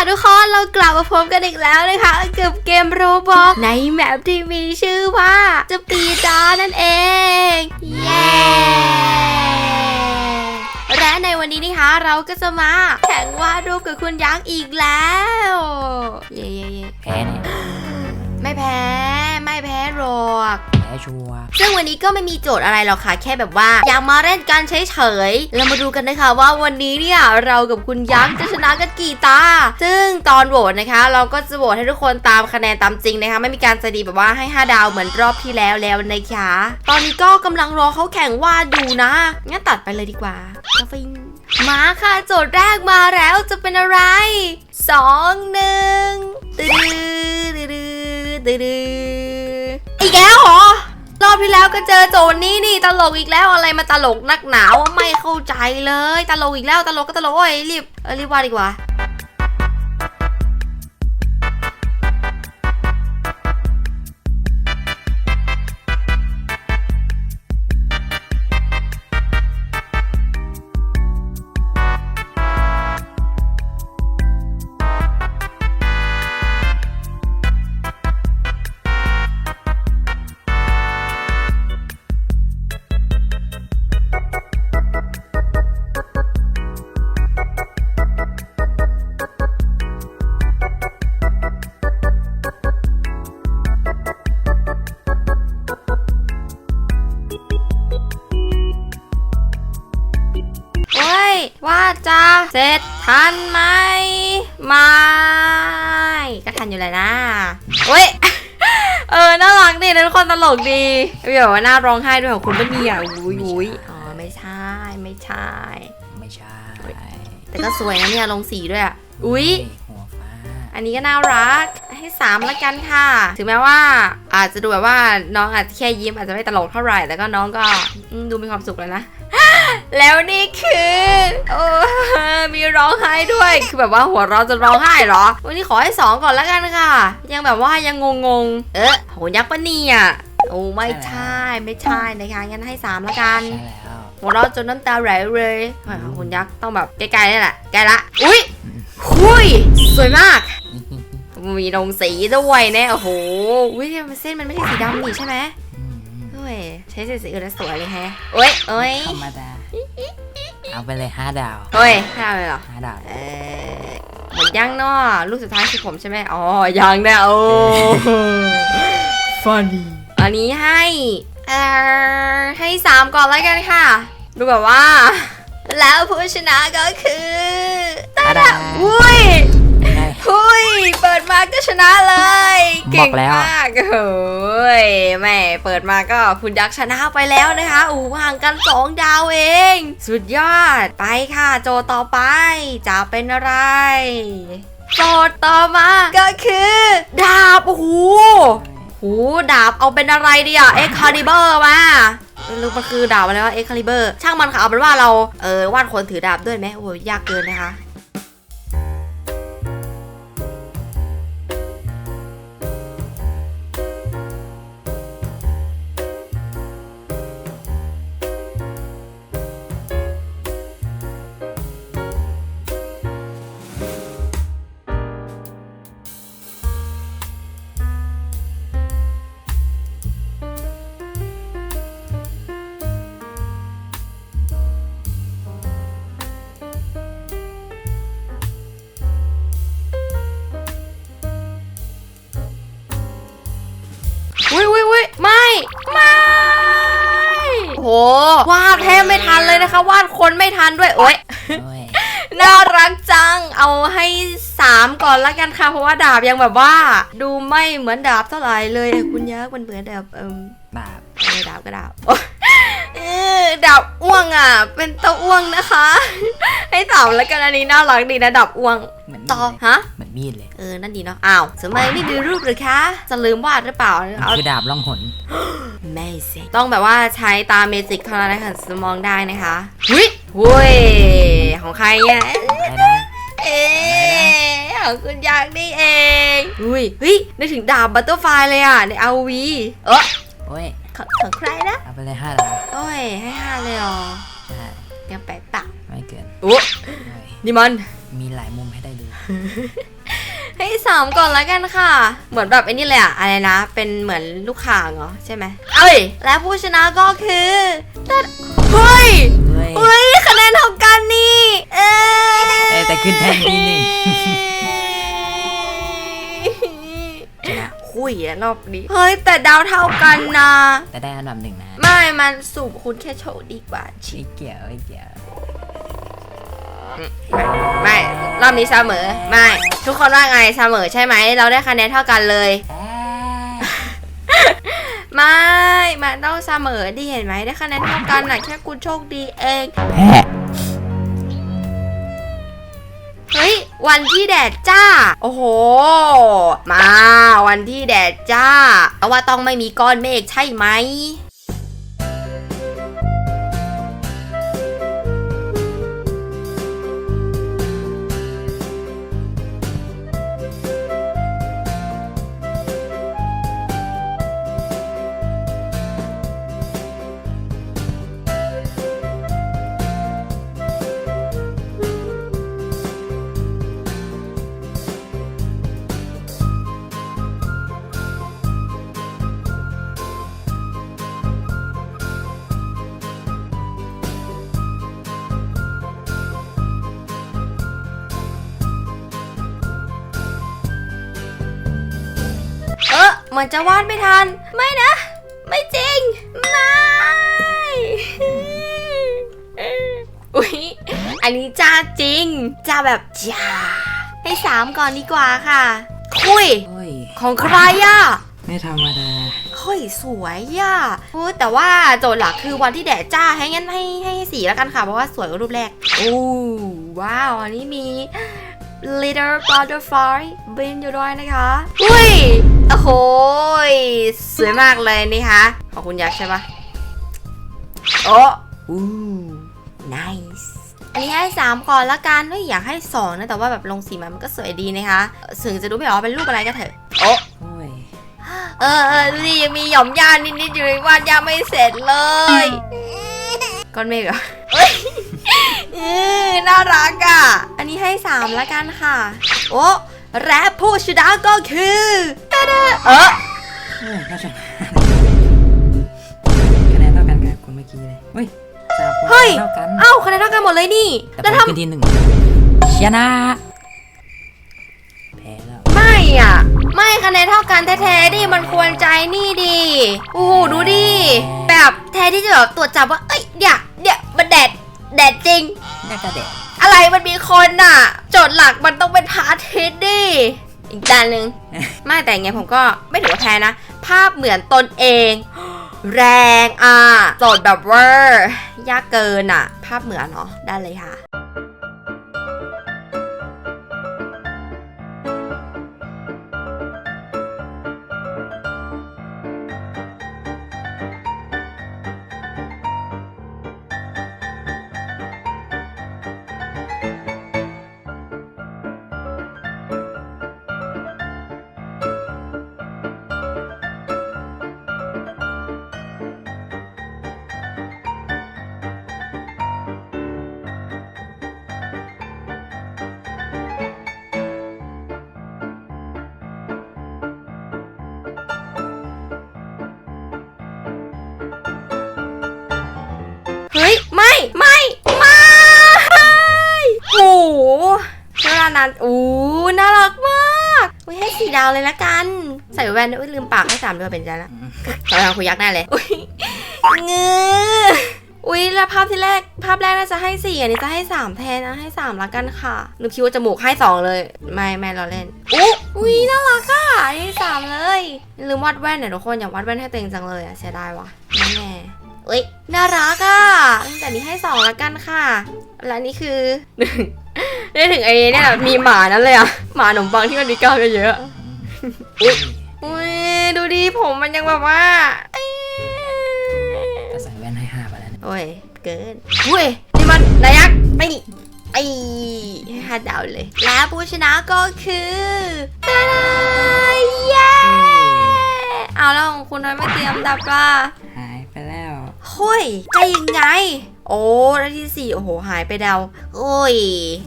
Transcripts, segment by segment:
ค่ะทุกคนเรากลับมาพบกันอีกแล้วนะคะกับเกมโรบอกในแมปที่มีชื่อว่าจะปีดานั่นเอง เย้และในวันนี้นะคะเราก็จะมาแข่งวาดรูปกับคุณยักษ์อีกแล้ว เย้เย้เย้แพ้เนี่ยไม่แพ้ไม่แพ้หรอกแพ้ ชัวซึ่งวันนี้ก็ไม่มีโจทย์อะไรหรอกค่ะ แค่แบบว่าอยากมาเล่นกันเฉยๆเรามาดูกันนะคะว่าวันนี้เนี่ยเรากับคุณยักษ์จะชนะกันกี่ตา ซึ่งตอนโหวตนะคะ เราก็จะโหวตให้ทุกคนตามคะแนนตามจริงนะคะ ไม่มีการสดีแบบว่าให้ 5 ดาวเหมือนรอบที่แล้วแล้วนะคะตอนนี้ก็กำลังรอเขาแข่งวาดูนะงั้นตัดไปเลยดีกว่ากาฟิงมาค่ะโจทย์แรกมาแล้วจะเป็นอะไรสองหนึ่งตื้อตื้อตื้อตื้อ อีกแล้วเหรอ รอบที่แล้วก็เจอโจนนี้นี่ตลกอีกแล้วอะไรมาตลกนักหนาวไม่เข้าใจเลย ตลกอีกแล้วตลกก็ตลกโอ้ยรีบเออรีบว่าดีกว่า ว่าจะเสร็จทันไหมไม่ก็ทันอยู่เลยนะโอ้ยเออ น่ารักดีนะทุกคนตลกดีมีแบบว่าหน้าร้องไห้ด้วยของคุณเป็นเนี่ยอุ้ยอุ้ยอ๋อ ไม่ใช่ ไม่ใช่ ไม่ใช่ แต่ก็สวยนะเนี่ย ลงสีด้วยอะ อุ้ยหัวฟ้าอันนี้ก็น่ารัก ให้สามละกันค่ะ ถึงแม้ว่าอาจจะดูแบบว่าน้องอาจจะแค่ยิ้มอาจจะไม่ตลกเท่าไหร่ แต่ก็น้องก็อืมดูมีความสุขแล้วนะ แล้วนี่คือโอ้มีร้องไห้ด้วย คือแบบว่าหัวเราะจะร้องไห้เหรอ วันนี้ขอให้สองก่อนละกันค่ะ ยังแบบว่ายังงงๆ เอ๊ะโหยักษ์ปะเนี่ยโอ้ไม่ใช่ไม่ใช่นะคะงั้นให้สามละกันใช่แล้วหัวเราะจนน้ำตาไหลเลยเฮ้ยของคุณยักษ์ต้องแบบใกล้ๆนี่แหละใกล้ละอุ้ยหุยสวยมาก มีลงสีด้วยเนี่ยโอ้โหอุ้ยเส้นมันไม่ใช่สีดำนี่ใช่ไหมอืมอืมเฮ้ยใช้สีสีอื่นแล้วสวยเลยแฮะโอ้ยเอ้ยธรรมดา เอาไปเลยห้าดาวเฮ้ยไม่เอาเลยเหรอห้าดาว เออหมดยังเนาะลูกสุดท้ายคือผมใช่ไหมอ๋อยังนะโอ้ funny อันนี้ให้เออให้สามก่อนแล้วกันค่ะ ดูแบบว่า แล้วผู้ชนะก็คือห้าดาวอุ้ยได้หุย เปิดมาก็ชนะเลยบเก่องกแล้วมากเฮ้ยแม่เปิดมาก็คุณยักษ์ชนะไปแล้วนะคะอู้ห่างกันสองดาวเอง สุดยอดไปค่ะ โจทย์ต่อไป จะเป็นอะไรโจทย์ต่อมาก็คือ ดาบโอ้โหโหดาบเอาเป็นอะไรดีอะเอ็กคาลิเบอร์มาไม่รู้มันคือดาบอะไรวะเอ็กคาลิเบอร์ช่างมันค่ะเอาเป็นว่าเราเออวาดคนถือดาบด้วยไหมโอ้โหยากเกินนะคะ ทันเลยนะคะวาดคนไม่ทันด้วยโอ๊ยโอ้ยน่ารักจัง เอาให้สามก่อนละกันค่ะ เพราะว่าดาบยังแบบว่า ดูไม่เหมือนดาบเท่าไหร่เลยอะคุณยักษ์มันเหมือนแบบเอิมดาบ ไม่ดาบก็ดาบโอ๊ยเออดาบอ้วงอะ เป็นตัวอ้วงนะคะ ให้สามละกันอันนี้น่ารักดีนะดาบอ้วงเหมือนมีต่อดเลยฮะเหมือนมีดเลย เออ นั่นดีเนาะ อ้าวสมัยไม่มีรูปหรือคะ จะลืมวาดหรือเปล่ามันเอาคือดาบล่องหนไม่สิต้องแบบว่าใช้ตาเมจิกเท่านั้นนะคะจะมองได้นะคะหุยหุยของใครเนี่ยได้นะเอ๊ะของคุณยากนี่เอง อุ้ยเฮ้ยนึกถึงดาบบัตเตอร์ไฟเลยอะในอาวีเออโอ้ย ของของใครนะเอาไปเลยห้าดาวโอ้ยให้ห้าเลยเหรอใช่ยังแปลกปะไม่เกินโอ้โอ้ยนี่มัน มีหลายมุมให้ได้ดู ให้สามก่อนแล้วกันค่ะ เหมือนแบบไอ้นี่เลยอะอะไรนะ เป็นเหมือนลูกข่างเหรอใช่ไหมเอ้ย และผู้ชนะก็คือตะเฮ้ยเฮ้ยเฮ้ยคะแนนเท่ากันนี่ เอ้ยเอ้ยแต่ขึ้นแท่นที่หนึ่ นะคุยอะรอบนี้ เฮ้ย แต่ดาวเท่ากันนะ แต่ได้อันดับหนึ่งนะไม่มันสูบคุณแค่โชว์ดีกว่าชิไม่เกี่ยวไม่เกี่ยว ไม่รอบนี้เสมอ ไม่ ทุกคนว่าไงเสมอใช่ไหม เราได้คะแนนเท่ากันเลย ไม่ มันต้องเสมอดิเห็นไหมได้คะแนนเท่ากันน่ะแค่คุณโชคดีเอง แพ้ วันที่แดดจ้า โอ้โห มา วันที่แดดจ้าแต่ว่าต้องไม่มีก้อนเมฆใช่ไหม เออเหมือนจะวาดไม่ทัน ไม่นะ ไม่จริง ไม่ อุ๊ย อันนี้จ้าจริง จ้าแบบจ้า ให้สามก่อนดีกว่าค่ะ คุย โอ้ย ของใครอะไม่ธรรมดา เฮ้ยสวยอะพูดแต่ว่าโจทย์หลักคือวันที่แดดจ้าให้งั้นให้ให้สีแล้วกันค่ะ เพราะว่าสวยกว่ารูปแรก โอ้ว้าว อันนี้มี little butterfly บินอยู่ด้วยนะคะ อุ้ย โอ้โหยสวยมากเลยนี่คะขอบคุณยักษ์ใช่ปะโอ้อู้ nice อันนี้ให้สามก่อนละกันเฮ้ยอยากให้สองนะ แต่ว่าแบบลงสีมามันก็สวยดีนะคะถึงจะดูไม่ออกว่าเป็นรูปอะไรก็เถอะ โอ้โอ้ยเออเออดูดิยังมีหย่อมยานิดๆอยู่เลยวาดยาไม่เสร็จเลยก้อนเมฆเหรอเอ้ยอือน่ารักอะ อันนี้ให้สามละกันค่ะ โอ้และผู้ชนะก็คือ ชนะคะแนนเท่ากันกับคนเมื่อกี้เลยเฮ้ยสามคนเฮ้ย เท่ากันเอ้าคะแนนเท่ากันหมดเลยนี่แต่แล้วผมทขึ้นที่หนึ่งชนะแพ้แล้วำไม่อะ ไม่คะแนนเท่ากันแท้ๆดิมันควรใจนี่ดิโอ้โหดูดิแบบแท้ที่จะแบบตรวจจับว่าเอ้ยเดี๋ยวเดี๋ยวมันแดดแดดจริง น่าจะแดดอะไรมันมีคนน่ะโจทย์หลักมันต้องเป็นพระอาทิตย์ดิ อีกด้านหนึ่งไม่แต่ยังไงผมก็ไม่ถือว่าแพ้นะ ภาพเหมือนตนเอง แรงอะโจทย์แบบเวอร์ยากเกินอะ ภาพเหมือนเนาะได้เลยค่ะ น่ารักอู้น่ารักมากอุ้ยให้สีดาวเลยละกัน ใส่แว่นด้วยอุ๊ยลืมปากให้สามด้วยเป็นใจละเราทำคุยยักษ์แน่เลยอุ้ยเงืออุ้ยแล้วภาพที่แรกภาพแรกน่าจะให้สี่อันนี้จะให้สามแทนนะให้สามละกันค่ะหนูคิดว่าจมูกให้สองเลย ไม่ไม่เราเล่นอุ๊อุ้ยน่ารักอะให้สามเลยลืมวาดแว่นเนี่ยทุกคนอยากวาดแว่นให้ตัวเองจังเลยอะเสียดายว่ะแน่ๆ เอ้ยน่ารักอะแต่นี้ให้สองละกันค่ะ แล้วนี่คือได้ถึงไอ้เนี่ยมีหมานั่นเลยอะหมาขนมปังที่มันมีกล้ามเยอะๆอุ้ยอุ้ยดูดิผมมันยังแบบว่าเอ้ยก็ใส่แว่นให้ห้าไปแล้วเนี่ยโอ้ยเกินอุ้ยนี่มันนายักษ์ไม่ไอ้ให้ห้าดาวเลย และผู้ชนะก็คือตาดาเย้เอาแล้วของคุณน้อยไม่เตรียมดับล่ะหายไปแล้วเฮ้ยใจยังไง โอ้ได้ที่สี่โอ้โห หายไปดาวโอ้ย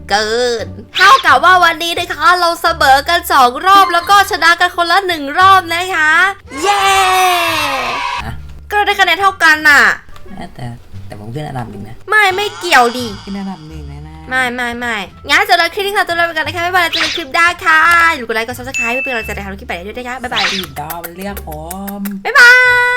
เกิน เท่ากับว่าวันนี้นะคะ เราเสมอกันสองรอบแล้วก็ชนะกันคนละหนึ่งรอบนะคะ เย้อะก็ได้คะแนนเท่ากันน่ะ แต่แต่ผมขึ้นอันดับหนึ่งนะ ไม่ไม่เกี่ยวดิ ขึ้นอันดับหนึ่งเลยนะ ไม่ไม่ไม่งั้นสำหรับคลิปนี้ค่ะตัวเราไปกันนะคะบ๊ายบายเจอกันคลิปได้ค่ะอย่าลืมกดไลค์กดซับสไครป์เพื่อเป็นกำลังใจในการทำคลิปใหม่ได้ด้วยนะคะบ๊ายบาย อีดอมเลือกผม บ๊ายบาย